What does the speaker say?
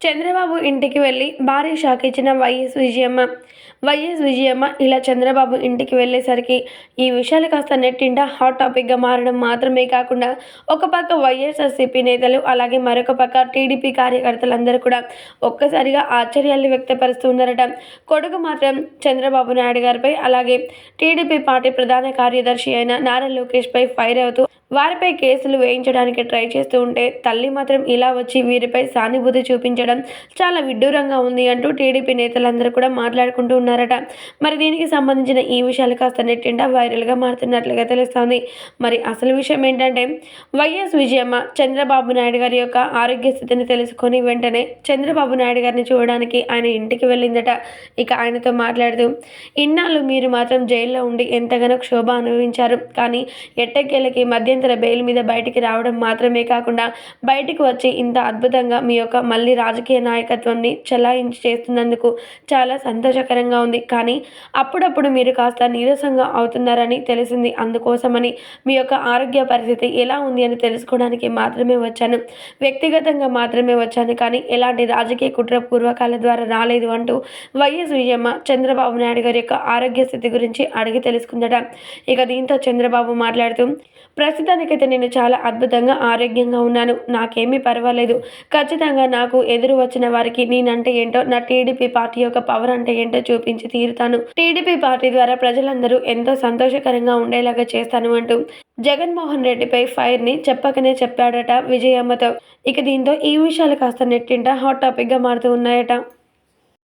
చంద్రబాబు ఇంటికి వెళ్ళి భారీ షాక్ ఇచ్చిన వైఎస్ విజయమ్మ. వైఎస్ విజయమ్మ ఇలా చంద్రబాబు ఇంటికి వెళ్ళేసరికి ఈ విషయాలు కాస్త నెట్టింట హాట్ టాపిక్గా మారడం మాత్రమే కాకుండా ఒక పక్క వైఎస్ఆర్సీపీ నేతలు అలాగే మరొక పక్క టీడీపీ కార్యకర్తలందరూ కూడా ఒక్కసారిగా ఆశ్చర్యాలు వ్యక్తపరుస్తున్నారట. కొడుకు మాత్రం చంద్రబాబు నాయుడు గారిపై అలాగే టీడీపీ పార్టీ ప్రధాన కార్యదర్శి అయిన నారా లోకేష్పై ఫైర్ అవుతూ వారిపై కేసులు వేయించడానికి ట్రై చేస్తూ ఉంటే తల్లి మాత్రం ఇలా వచ్చి వీరిపై సానుభూతి చూపించడం చాలా విడ్డూరంగా ఉంది అంటూ టీడీపీ నేతలందరూ కూడా మాట్లాడుకుంటూ ఉన్నారట. మరి దీనికి సంబంధించిన ఈ విషయాలు కాస్త నెట్టిండా వైరల్గా మారుతున్నట్లుగా తెలుస్తోంది. మరి అసలు విషయం ఏంటంటే వైఎస్ విజయమ్మ చంద్రబాబు నాయుడు గారి యొక్క ఆరోగ్య స్థితిని తెలుసుకొని వెంటనే చంద్రబాబు నాయుడు గారిని చూడడానికి ఆయన ఇంటికి వెళ్ళిందట. ఇక ఆయనతో మాట్లాడుతూ ఇన్నాళ్ళు మీరు మాత్రం జైల్లో ఉండి ఎంతగానో క్షోభ అనుభవించారు. కానీ ఎట్టకేళ్ళకి మధ్యంతర బెయిల్ మీద బయటికి రావడం మాత్రమే కాకుండా బయటికి వచ్చి ఇంత అద్భుతంగా మీ యొక్క మళ్ళీ రాజకీయ రాజకీయ నాయకత్వాన్ని చలాయించి చేస్తున్నందుకు చాలా సంతోషకరంగా ఉంది. కానీ అప్పుడప్పుడు మీరు కాస్త నీరసంగా అవుతున్నారని తెలిసింది. అందుకోసమని మీ యొక్క ఆరోగ్య పరిస్థితి ఎలా ఉంది అని తెలుసుకోవడానికి మాత్రమే వచ్చాను. వ్యక్తిగతంగా మాత్రమే వచ్చాను. కానీ ఎలాంటి రాజకీయ కుట్ర పూర్వకాల ద్వారా రాలేదు అంటూ వైఎస్ విజయమ్మ చంద్రబాబు నాయుడు గారి యొక్క ఆరోగ్య స్థితి గురించి అడిగి తెలుసుకుందట. ఇక దీంతో చంద్రబాబు మాట్లాడుతూ ప్రస్తుతానికైతే నేను చాలా అద్భుతంగా ఆరోగ్యంగా ఉన్నాను. నాకేమీ పర్వాలేదు. ఖచ్చితంగా నాకు ఎదురు వచ్చిన వారికి నేనంటే ఏంటో నా టీడీపీ పార్టీ యొక్క పవర్ అంటే ఏంటో చూపించి తీరుతాను. టీడీపీ పార్టీ ద్వారా ప్రజలందరూ ఎంతో సంతోషకరంగా ఉండేలాగా చేస్తాను అంటూ జగన్మోహన్ రెడ్డిపై ఫైర్ని చెప్పకనే చెప్పాడట విజయమ్మతో. ఇక దీంతో ఈ విషయాలు కాస్త నెట్టింట హాట్ టాపిక్గా మారుతూ ఉన్నాయట.